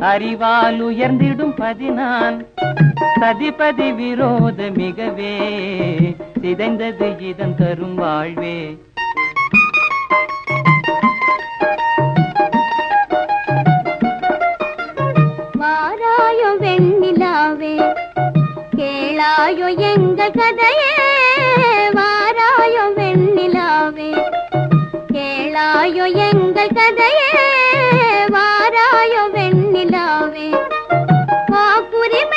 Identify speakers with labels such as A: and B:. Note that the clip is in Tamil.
A: அறிவால் உயர்ந்திடும் பதினான் சதிபதி விரோத மிகவே சிதைந்தது இதன் தரும் வாழ்வே.
B: மாறாயோ வெண்ணிலாவே கேளாயோ எங்க கதையே. மாறாயோ வெண்ணிலாவே கேளாயோ எங்கள் கதையே.